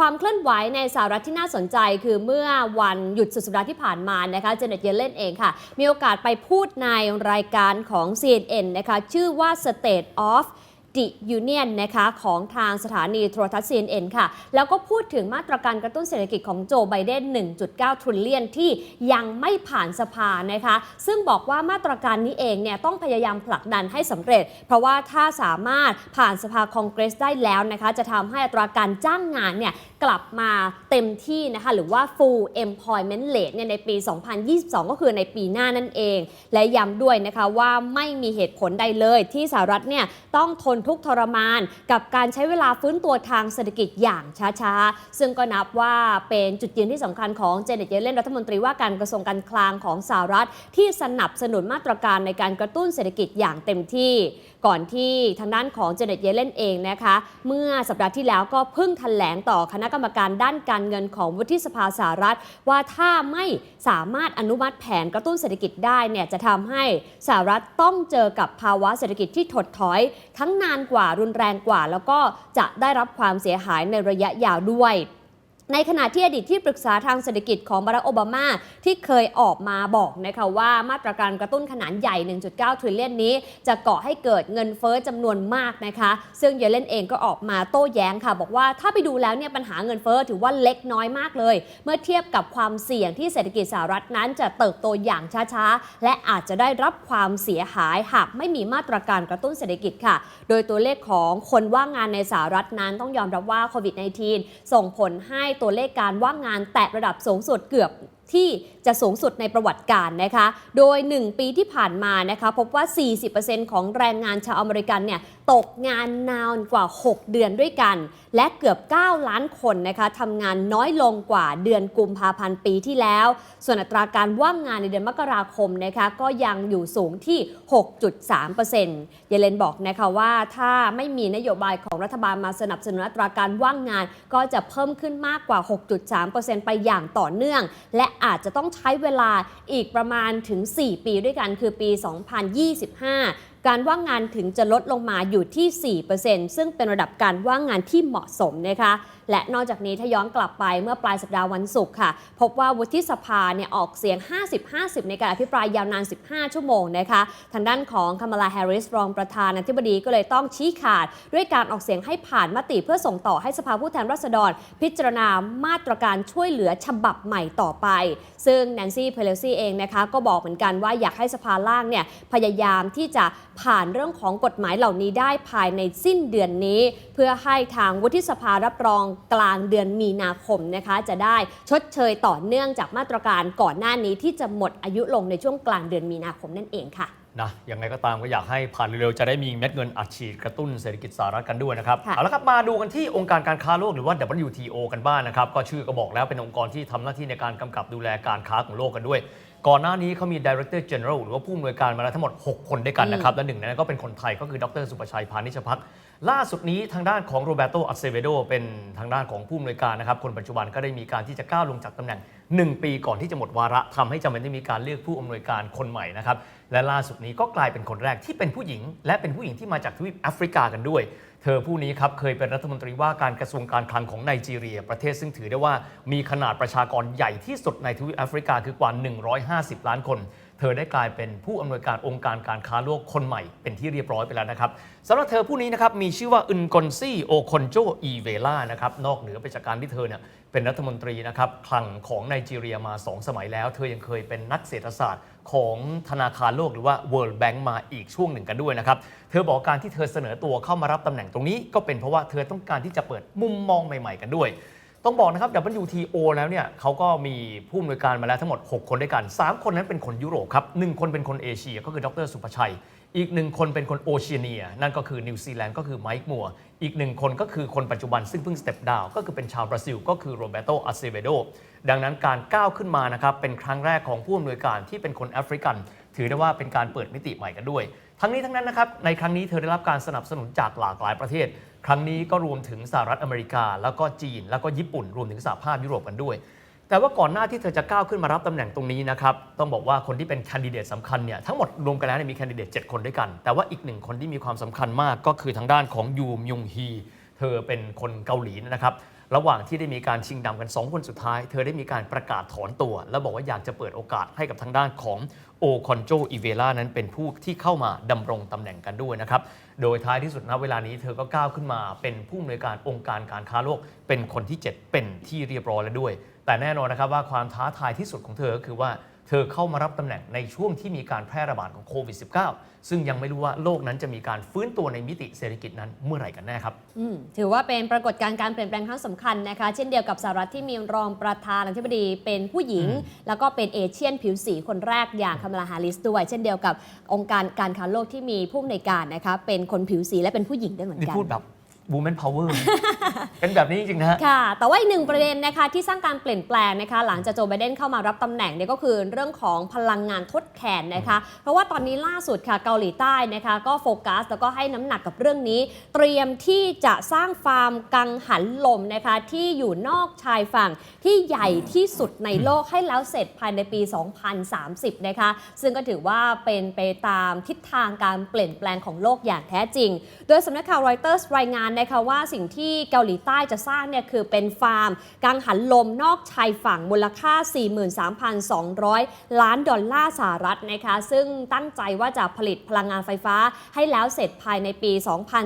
ความเคลื่อนไหวในสหรัฐที่น่าสนใจ คือเมื่อวันหยุดสุดสัปดาห์ที่ผ่านมานะคะเจเน็ตเยเลนเองค่ะ มีโอกาสไปพูดในรายการของ CNN นะคะ ชื่อว่า State of the Union นะคะของทางสถานีโทรทัศน์ CNN ค่ะ แล้วก็พูดถึงมาตรการกระตุ้นเศรษฐกิจของโจไบเดน 1.9 ทริลเลียนที่ยังไม่ผ่านสภานะคะ ซึ่งบอกว่ามาตรการนี้เองเนี่ยต้องพยายามผลักดันให้สำเร็จ เพราะว่าถ้าสามารถผ่านสภาคองเกรสได้แล้วนะคะ จะทำให้อัตราการจ้างงานเนี่ยกลับมาเต็มที่นะคะ หรือว่า full employment rate เนี่ยในปี 2022 ก็คือในปีหน้านั่นเอง และย้ำด้วยนะคะว่าไม่มีเหตุผลใดเลยที่สหรัฐเนี่ยต้องทนทุกทรมาน กับการใช้เวลาฟื้นตัวทางเศรษฐกิจอย่างช้าๆ ซึ่งก็นับว่าเป็นจุดยืนที่สำคัญของเจเน็ตเยเลนรัฐมนตรีว่าการกระทรวงการคลังของสหรัฐ ที่สนับสนุนมาตรการในการกระตุ้นเศรษฐกิจอย่างเต็มที่ก่อนที่ทางด้านของเจเน็ตเยเลนเองนะคะ เมื่อสัปดาห์ที่แล้วก็เพิ่งแถลงต่อคณะกรรมการด้านการเงินของวุฒิสภาสหรัฐ ว่าถ้าไม่สามารถอนุมัติแผนกระตุ้นเศรษฐกิจได้เนี่ยจะทำให้สหรัฐต้องเจอกับภาวะเศรษฐกิจที่ถดถอย ทั้งนานกว่ารุนแรงกว่า แล้วก็จะได้รับความเสียหายในระยะยาวด้วย ในขณะที่อดีตที่ปรึกษาทางเศรษฐกิจของบารักโอบามาที่เคยออกมาบอกนะคะว่ามาตรการกระตุ้นขนาดใหญ่ 1.9 ทริลเลียนนี้ จะก่อให้เกิดเงินเฟ้อจำนวนมากนะคะ ซึ่งเยเลนเองก็ออกมาโต้แย้งค่ะ บอกว่าถ้าไปดูแล้วเนี่ยปัญหาเงินเฟ้อถือว่าเล็กน้อยมากเลย เมื่อเทียบกับความเสี่ยงที่เศรษฐกิจสหรัฐนั้นจะเติบโตอย่างช้าๆ และอาจจะได้รับความเสียหายหากไม่มีมาตรการกระตุ้นเศรษฐกิจค่ะ โดยตัวเลขของคนว่างงานในสหรัฐนั้นต้องยอมรับว่าโควิด -19 ส่งผลให้ตัวเลขการว่างงานแตะระดับสูงสุดเกือบที่จะสูงสุดในประวัติการนะคะ โดย 1 ปีที่ผ่านมานะคะ พบว่า 40%ของแรงงานชาวอเมริกันเนี่ยตกงานนานกว่า 6 เดือนด้วยกันและเกือบ 9 ล้านคนนะคะทำงานน้อยลงกว่าเดือนกุมภาพันธ์ปีที่แล้ว ส่วนอัตราการว่างงานในเดือนมกราคมนะคะก็ยังอยู่สูงที่ 6.3%เยเลนบอกนะคะว่าถ้าไม่มีนโยบายของรัฐบาลมาสนับสนุนอัตราการว่างงาน ก็จะเพิ่มขึ้นมากกว่า 6.3%ไปอย่างต่อเนื่อง และอาจจะต้องใช้เวลาอีกประมาณถึง 4 ปีด้วยกันคือปี 2025 การว่างงานถึงจะลดลงมาอยู่ที่ 4%ซึ่งเป็นระดับการว่างงานที่เหมาะสมนะคะ และนอกจากนี้ถ้าย้อนกลับไปเมื่อปลายสัปดาห์วันศุกร์ค่ะ พบว่าวุฒิสภาเนี่ยออกเสียง 50-50 ในการอภิปรายยาวนาน 15 ชั่วโมงนะคะ ทางด้านของคามาลาแฮร์ริสรองประธานาธิบดีก็เลยต้องชี้ขาด ด้วยการออกเสียงให้ผ่านมติเพื่อส่งต่อให้สภาผู้แทนราษฎร พิจารณามาตรการช่วยเหลือฉบับใหม่ต่อไป ซึ่งแนนซี่เพโลซี่เองนะคะก็บอกเหมือนกันว่าอยากให้สภาล่างเนี่ยพยายามที่จะผ่านเรื่องของกฎหมายเหล่านี้ได้ภายในสิ้นเดือนนี้ เพื่อให้ทางวุฒิสภารับรองกลางเดือนมีนาคมนะคะ จะได้ชดเชยต่อเนื่องจากมาตรการก่อนหน้านี้ที่จะหมดอายุลงในช่วงกลางเดือนมีนาคมนั่นเองค่ะนะยังไงก็ตามก็อยากให้ผ่านเร็วๆ จะได้มีเม็ดเงินอัดฉีดกระตุ้นเศรษฐกิจสหรัฐกันด้วยนะครับค่ะเอาละครับ มาดูกันที่องค์การการค้าโลกหรือว่า WTO กันบ้างนะครับ ก็ชื่อก็บอกแล้วเป็นองค์กรที่ทำหน้าที่ในการกำกับดูแลการค้าของโลกกันด้วย ก่อนหน้านี้เขามี Director General หรือว่าผู้อำนวยการมาแล้วทั้งหมด 6 คนด้วยกันนะครับ และหนึ่งในนั้นก็เป็นคนไทยก็คือดรสุประชัยพานิชพักล่าสุดนี้ทางด้านของโรเบโตอัสเซเวโดเป็นทางด้านของผู้อำนวยการนะครับ คนปัจจุบันก็ได้มีการที่จะก้าวลงจากตำแหน่ง 1 ปีก่อนที่จะหมดวาระทำให้จำเป็นต้องมีการเลือกผู้อำนวยการคนใหม่นะครับและล่าสุดนี้ก็กลายเป็นคนแรกที่เป็นผู้หญิง และเป็นผู้หญิงที่มาจากทวีปแอฟริกากันด้วย เธอผู้นี้ครับเคยเป็นรัฐมนตรีว่าการกระทรวงการคลังของไนจีเรีย ประเทศซึ่งถือได้ว่ามีขนาดประชากรใหญ่ที่สุดในทวีปแอฟริกาคือกว่า 150 ล้านคน เธอได้กลายเป็นผู้อำนวยการองค์การการค้าโลกคนใหม่เป็นที่เรียบร้อยไปแล้วนะครับสำหรับเธอผู้นี้นะครับมีชื่อว่าอึนกอนซี่โอคอนโจอีเวล่านะครับนอกเหนือไปจากการที่เธอเนี่ยเป็นรัฐมนตรีนะครับคลังของไนจีเรียมา 2 สมัยแล้ว เธอยังเคยเป็นนักเศรษฐศาสตร์ของธนาคารโลกหรือว่า World Bank มาอีกช่วงหนึ่งกันด้วยนะครับ เธอบอกการที่เธอเสนอตัวเข้ามารับตำแหน่งตรงนี้ ก็เป็นเพราะว่าเธอต้องการที่จะเปิดมุมมองใหม่ ๆ กันด้วย ต้องบอกนะครับ WTO แล้วเนี่ยเขาก็มีผู้อำนวยการมาแล้วทั้งหมด 6 คนด้วยกัน 3 คนนั้นเป็นคนยุโรปครับ1คนเป็นคนเอเชียก็คือดรสุภชัย อีกหนึ่งคนเป็นคนโอเชียเนีย นั่นก็คือนิวซีแลนด์ก็คือไมค์มัวอีกหนึ่งคนก็คือคนปัจจุบันซึ่งเพิ่งสเต็ปดาวก็คือเป็นชาวบราซิล ก็คือโรเบโตอาเซเวโดดังนั้นการก้าวขึ้นมานะครับเป็นครั้งแรกของผู้อำนวยการที่เป็นคนแอฟริกัน ถือได้ว่าเป็นการเปิดมิติใหม่กันด้วย ทั้งนี้ทั้งนั้นนะครับในครั้งนี้เธอได้รับการสนับสนุนจากหลากหลายประเทศ ครั้งนี้ก็รวมถึงสหรัฐอเมริกา แล้วก็จีน แล้วก็ญี่ปุ่น รวมถึงสหภาพยุโรปกันด้วย แต่ว่าก่อนหน้าที่เธอจะก้าวขึ้นมารับตำแหน่งตรงนี้นะครับต้องบอกว่าคนที่เป็นคนดิเดตสำคัญเนี่ยทั้งหมดรวมกันแล้วมีคนดิเดต7คนด้วยกัน แต่ว่าอีกหนึ่งคนที่มีความสำคัญมากก็คือทางด้านของยูมยุงฮีเธอเป็นคนเกาหลีนะครับ ระหว่างที่ได้มีการชิงดำกัน 2 คนสุดท้าย เธอได้มีการประกาศถอนตัว แล้วบอกว่าอยากจะเปิดโอกาสให้กับทางด้านของโอคอนโจอีเวล่านั้นเป็นผู้ที่เข้ามาดำรงตำแหน่งกันด้วยนะครับ โดยท้ายที่สุดณเวลานี้เธอก็ก้าวขึ้นมาเป็นผู้อำนวยการองค์การการค้าโลกเป็นคนที่ 7 เป็นที่เรียบร้อยแล้วด้วย แต่แน่นอนนะครับว่าความท้าทายที่สุดของเธอก็คือว่า เธอเข้ามารับตำแหน่งในช่วงที่มีการแพร่ระบาดของโควิด -19 ซึ่งยังไม่รู้ว่าโลกนั้นจะมีการฟื้นตัวในมิติเศรษฐกิจนั้นเมื่อไหร่กันแน่ครับอืมถือว่าเป็นปรากฏการณ์การเปลี่ยนแปลงครั้งสำคัญนะคะ เช่นเดียวกับสหรัฐที่มีรองประธานาธิบดีเป็นผู้หญิง แล้วก็เป็นเอเชียนผิวสีคนแรกอย่างคามาลาฮาริสด้วยเช่นเดียวกับองค์การการค้าโลกที่มีผู้อำนวยการนะคะเป็นคนผิวสีและเป็นผู้หญิงด้วยเหมือนนี่กันพูดแบบ woman power เป็นแบบนี้จริงๆนะฮะค่ะ แต่ว่าอีกหนึ่งประเด็นนะคะที่สร้างการเปลี่ยนแปลงนะคะ หลังจากโจไบเดนเข้ามารับตำแหน่งเนี่ยก็คือเรื่องของพลังงานทดแทนนะคะ เพราะว่าตอนนี้ล่าสุดค่ะเกาหลีใต้นะคะ ก็โฟกัสแล้วก็ให้น้ำหนักกับเรื่องนี้ เตรียมที่จะสร้างฟาร์มกังหันลมนะคะที่อยู่นอกชายฝั่งที่ใหญ่ที่สุดในโลกให้แล้วเสร็จภายในปี 2030 นะคะ ซึ่งก็ถือว่าเป็นไปตามทิศทางการเปลี่ยนแปลงของโลกอย่างแท้จริง โดยสำนักข่าวรอยเตอร์สรายงานนะคะว่าสิ่งที่เกาหลีใต้จะสร้างเนี่ยคือเป็นฟาร์มกังหันลมนอกชายฝั่งมูลค่า 43,200 ล้านดอลลาร์สหรัฐนะคะซึ่งตั้งใจว่าจะผลิตพลังงานไฟฟ้าให้แล้วเสร็จภายในปี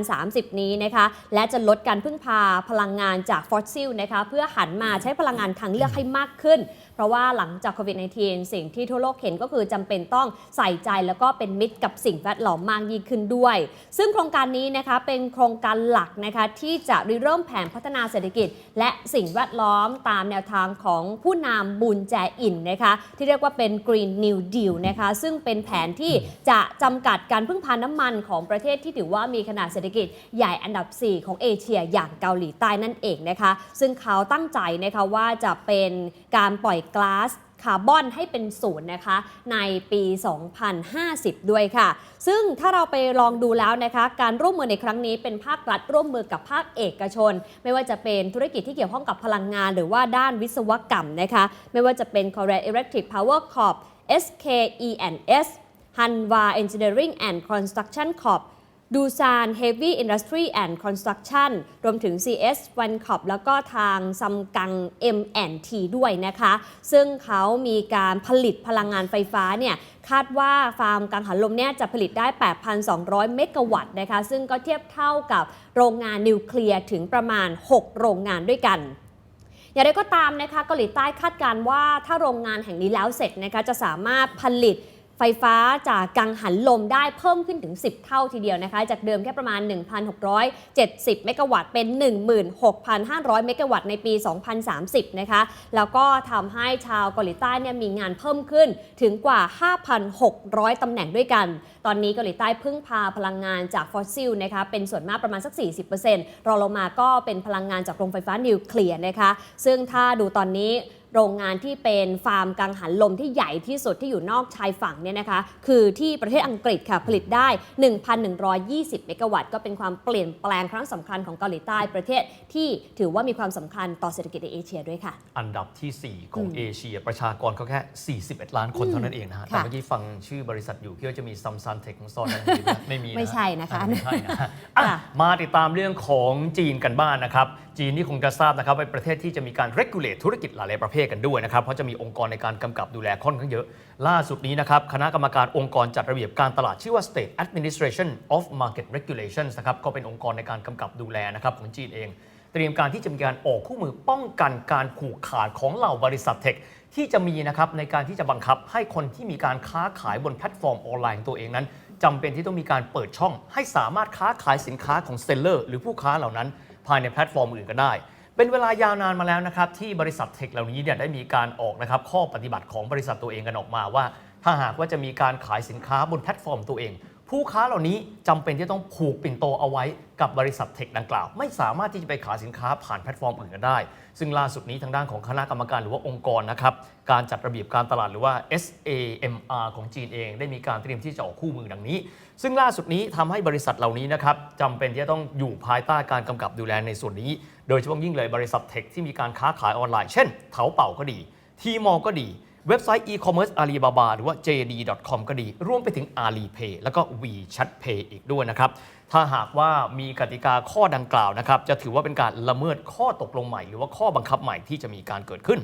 2030 นี้นะคะและจะลดการพึ่งพาพลังงานจากฟอสซิลนะคะเพื่อหันมาใช้พลังงานทางเลือกให้มากขึ้น เพราะว่าหลังจากโควิด -19 สิ่งที่ทั่วโลกเห็นก็คือจำเป็นต้องใส่ใจแล้วก็เป็นมิตรกับสิ่งแวดล้อมมากยิ่งขึ้นด้วย ซึ่งโครงการนี้นะคะเป็นโครงการหลักนะคะที่จะริเริ่มแผนพัฒนาเศรษฐกิจ และสิ่งแวดล้อมตามแนวทางของผู้นำบุญแจอินนะคะที่เรียกว่าเป็น Green New Deal นะคะซึ่งเป็นแผนที่จะจำกัดการพึ่งพาน้ำมันของประเทศที่ถือว่ามีขนาดเศรษฐกิจใหญ่อันดับ 4 ของเอเชียอย่างเกาหลีใต้นั่นเองนะคะ ซึ่งเขาตั้งใจนะคะว่าจะเป็นการปล่อยก๊าซคาร์บอนให้เป็นศูนย์นะคะในปี 2050 ด้วยค่ะ ซึ่งถ้าเราไปลองดูแล้วนะคะ การร่วมมือในครั้งนี้เป็นภาครัฐร่วมมือกับภาคเอกชน ไม่ว่าจะเป็นธุรกิจที่เกี่ยวข้องกับพลังงาน หรือว่าด้านวิศวกรรมนะคะ ไม่ว่าจะเป็น Korea Electric Power Corp SKENS Hanwha Engineering and Construction Corp ดูซาน Heavy Industry and Construction รวมถึง CS o n e c o p แล้วก็ทางซัมกัง M&T ด้วยนะคะ ซึ่งเขามีการผลิตพลังงานไฟฟ้าเนี่ยคาดว่าฟาร์มกังหันลมเนี่ยจะผลิตได้ 8,200 เมกะวัตต์นะคะ ซึ่งก็เทียบเท่ากับโรงงานนิวเคลียร์ถึงประมาณ 6 โรงงานด้วยกันอย่างไรก็ตามนะคะเกาหลีใต้คาดการณ์ว่าถ้าโรงงานแห่งนี้แล้วเสร็จนะคะจะสามารถผลิต ฟฟ้าจากกังหันลมได้เพิ่มขึ้นถึง 10 เท่าทีเดียวนะคะ จากเดิมแค่ประมาณ 1,670 เมกะวัตต์เป็น 16,500 เมกะวัตต์ในปี 2030 นะคะ แล้วก็ทำให้ชาวเกาหลีใต้เนี่ยมีงานเพิ่มขึ้นถึงกว่า 5,600 ตำแหน่งด้วยกัน ตอนนี้เกาหลีใต้พึ่งพาพลังงานจากฟอสซิลนะคะเป็นส่วนมากประมาณสัก 40%รองลงมาก็เป็นพลังงานจากโรงไฟฟ้านิวเคลียร์นะคะ ซึ่งถ้าดูตอนนี้ โรงงานที่เป็นฟาร์มกังหันลมที่ใหญ่ที่สุดที่อยู่นอกชายฝั่งเนี่ยนะคะ คือที่ประเทศอังกฤษค่ะผลิตได้ 1,120 เมกะวัตต์ก็เป็นความเปลี่ยนแปลงครั้งสำคัญของเกาหลีใต้ประเทศที่ถือว่ามีความสำคัญต่อเศรษฐกิจในเอเชียด้วยค่ะ อันดับที่ 4 ของเอเชีย ประชากรเขาแค่ 41 ล้านคนเท่านั้นเองนะฮะแต่ค่ะเมื่อกี้ฟังชื่อบริษัทอยู่พี่ว่าจะมีซัมซันเทคของซอนนั้นไม่มีนะไม่ใช่นะคะอ่ไม่ใช่นะฮะอะค่ะมาติดตามเรื่องของจีนกันบ้างนะครับ จีนนี่คงจะทราบนะครับเป็นประเทศที่จะมีการ regulate ธุรกิจหลายๆประเภทกันด้วยนะครับ เพราะจะมีองค์กรในการกำกับดูแลค่อนข้างเยอะ ล่าสุดนี้นะครับ คณะกรรมการองค์กรจัดระเบียบการตลาดชื่อว่า State Administration of Market Regulations นะครับก็เป็นองค์กรในการกำกับดูแลนะครับของจีนเอง เตรียมการที่จะมีการออกคู่มือป้องกันการผูกขาดของเหล่าบริษัทเทคที่จะมีนะครับในการที่จะบังคับให้คนที่มีการค้าขายบนแพลตฟอร์มออนไลน์ของตัวเองนั้นจำเป็นที่ต้องมีการเปิดช่อง ให้สามารถค้าขายสินค้าของเซลเลอร์หรือผู้ค้าเหล่านั้น ภายในแพลตฟอร์มอื่นก็ได้ เป็นเวลายาวนานมาแล้วนะครับที่บริษัทเทคเหล่านี้เนี่ยได้มีการออกนะครับข้อปฏิบัติของบริษัทตัวเองกันออกมาว่า ถ้าหากว่าจะมีการขายสินค้าบนแพลตฟอร์มตัวเอง ผู้ค้าเหล่านี้จำเป็นที่ต้องผูกปิ่นโตเอาไว้กับบริษัทเทคดังกล่าว ไม่สามารถที่จะไปขายสินค้าผ่านแพลตฟอร์มอื่นก็ได้ ซึ่งล่าสุดนี้ทางด้านของคณะกรรมการหรือว่าองค์กรนะครับการจัดระเบียบการตลาดหรือว่า SAMR ของจีนเอง ได้มีการเตรียมที่จะออกคู่มือดังนี้ ซึ่งล่าสุดนี้ทำให้บริษัทเหล่านี้นะครับจำเป็นที่จะต้องอยู่ภายใต้การกำกับดูแลในส่วนนี้ โดยเฉพาะยิ่งเลยบริษัทเทคที่มีการค้าขายออนไลน์ เช่นเถาเป่าก็ดีทีมอก็ดี เว็บไซต์ e-commerce Alibaba หรือว่า JD.com ก็ดี รวมไปถึง Alipay แล้วก็ WeChat Pay อีกด้วยนะครับ ถ้าหากว่ามีกติกาข้อดังกล่าวนะครับ จะถือว่าเป็นการละเมิดข้อตกลงใหม่ หรือว่าข้อบังคับใหม่ที่จะมีการเกิดขึ้น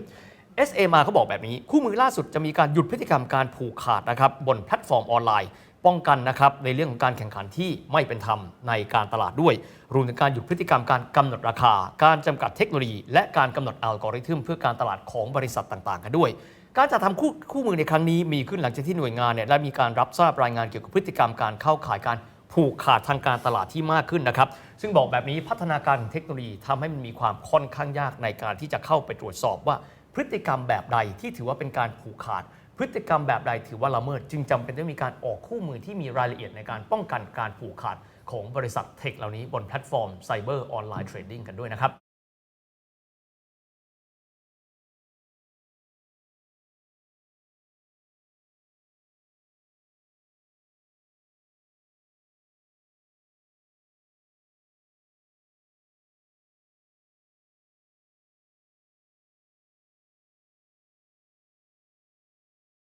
SA มาเขาบอกแบบนี้ คู่มือล่าสุดจะมีการหยุดพฤติกรรมการผูกขาดนะครับบนแพลตฟอร์มออนไลน์ ป้องกันนะครับในเรื่องของการแข่งขันที่ไม่เป็นธรรมในการตลาดด้วย รวมถึงการหยุดพฤติกรรมการกำหนดราคา การจำกัดเทคโนโลยี และการกำหนดอัลกอริทึมเพื่อการตลาดของบริษัทต่างๆ กันด้วย การจัดทำคู่คู่มือในครั้งนี้มีขึ้นหลังจากที่หน่วยงานเนี่ยได้มีการรับทราบรายงานเกี่ยวกับพฤติกรรมการเข้าขายการผูกขาดทางการตลาดที่มากขึ้นนะครับ ซึ่งบอกแบบนี้พัฒนาการเทคโนโลยีทำให้มันมีความค่อนข้างยากในการที่จะเข้าไปตรวจสอบว่าพฤติกรรมแบบใดที่ถือว่าเป็นการผูกขาด พฤติกรรมแบบใดถือว่าละเมิด จึงจำเป็นต้องมีการออกคู่มือที่มีรายละเอียดในการป้องกันการผูกขาดของบริษัทเทคเหล่านี้บนแพลตฟอร์มไซเบอร์ออนไลน์เทรดดิ้งกันด้วยนะครับ